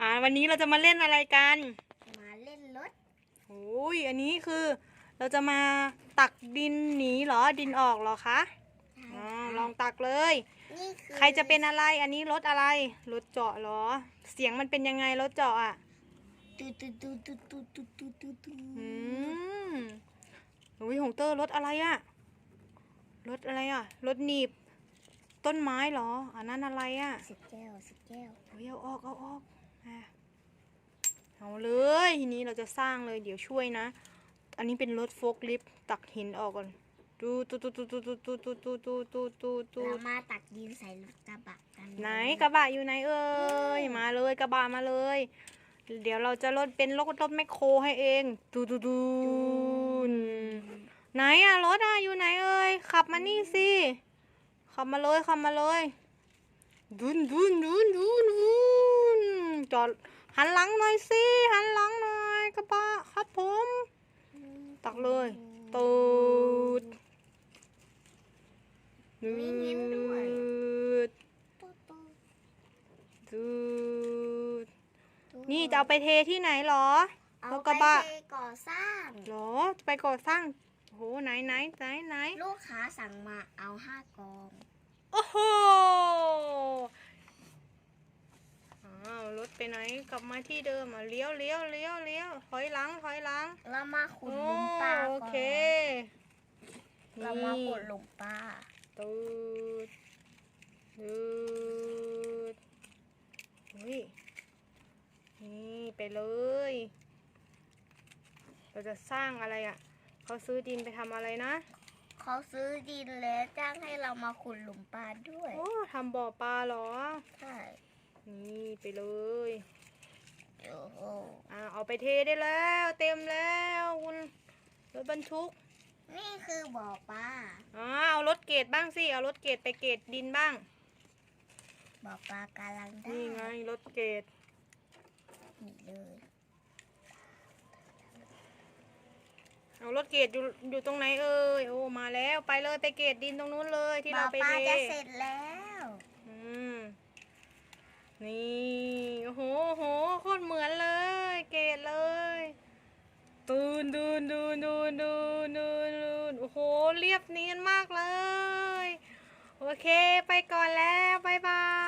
อ่าวันนี้เราจะมาเล่นอะไรกัน มาเล่นรถโอ้ยอันนี้คือ เราจะมาตักดินหนีเหรอดินออกเหรอคะอ๋อลองตักเลย นี่คือใครจะเป็นอะไรอันนี้รถอะไรรถเจาะเหรอ เสียงมันเป็นยังไงรถเจาะอะตูตูตูตูตูตูตูตูตูอืมอุ้ยของเตอร์รถอะไรอะรถอะไรอะรถหนีบ ต้นไม้เหรออันนั้นอะไรอะสิบแก้วสิบแก้วโอ้ยเอาออกเอาออกอะ เอาเลยทีนี้เราจะสร้างเลยเดี๋ยวช่วยนะ อันนี้เป็นรถโฟล์คลิฟต์ตักหินออกก่อนดูตูตูตูตูตูตูตูตูตูตูตูตูเรามาตักดินใส่รถกระบะกันไหนกระบะอยู่ไหนเอ่ยมาเลยกระบะมาเลย เดี๋ยวเราจะรถเป็นรถรถแมคโครให้เองตูตูตูนไหนอะรถอะอยู่ไหนเอ่ยขับมานี่สิขับมาเลยขับมาเลยดุนดุนดุนดุนดุน จอด หันหลังหน่อยสิ หันหลังหน่อยกระบะครับผม ตักเลยตูดดูมียิ้มด้วยดตูตูดูดตูนี่จะเอาไปเทที่ไหนหรอเอารถไปกระบะเทก่อสร้างหรอจะไปก่อสร้างโหไหนไหนไหนไหนลูกค้าสั่งมาเอาห้ากอง โอ้โหอ้าวรถ ไปไหนกลับมาที่เดิมอะเลี้ยวเลี้ยวเลี้ยวเลี้ยวถอยหลังถอยหลังเรามาขุดโอ้หลุมปลาโอก่อนเคเรามาขุดหลุมปลาตูดตูดอุ้ยนี่ไปเลย เราจะสร้างอะไรอะเขาซื้อดินไปทำอะไรนะ เขาซื้อดินแล้วจ้างให้เรามาขุดหลุมปลาด้วยโอ้ทำบ่อปลาเหรอ ใช่ นี่ไปเลยโอ้โหอ่าเอาไปเทได้แล้ว เต็มแล้วคุณรถบรรทุก นี่คือบ่อปลาอ่าเอารถเกรดบ้างสิ เอารถเกรดไปเกรดดินบ้าง บ่อปลากำลังได้นี่ไงรถเกรดนี่เลยเอารถเกรดอยู่อยู่ตรงไหนเอ่ยโอ้มาแล้วไปเลยไปเกรดดินตรงนู้นเลยที่บ่อเราไปปลาเทจะเสร็จแล้วอืม นี่โอ้โหโหโคตรเหมือนเลย เกรดเลยตูนตูนตูนตูนตูนตูนตูนโอ้โหเรียบเนียนมากเลย โอเคไปก่อนแล้วบายบาย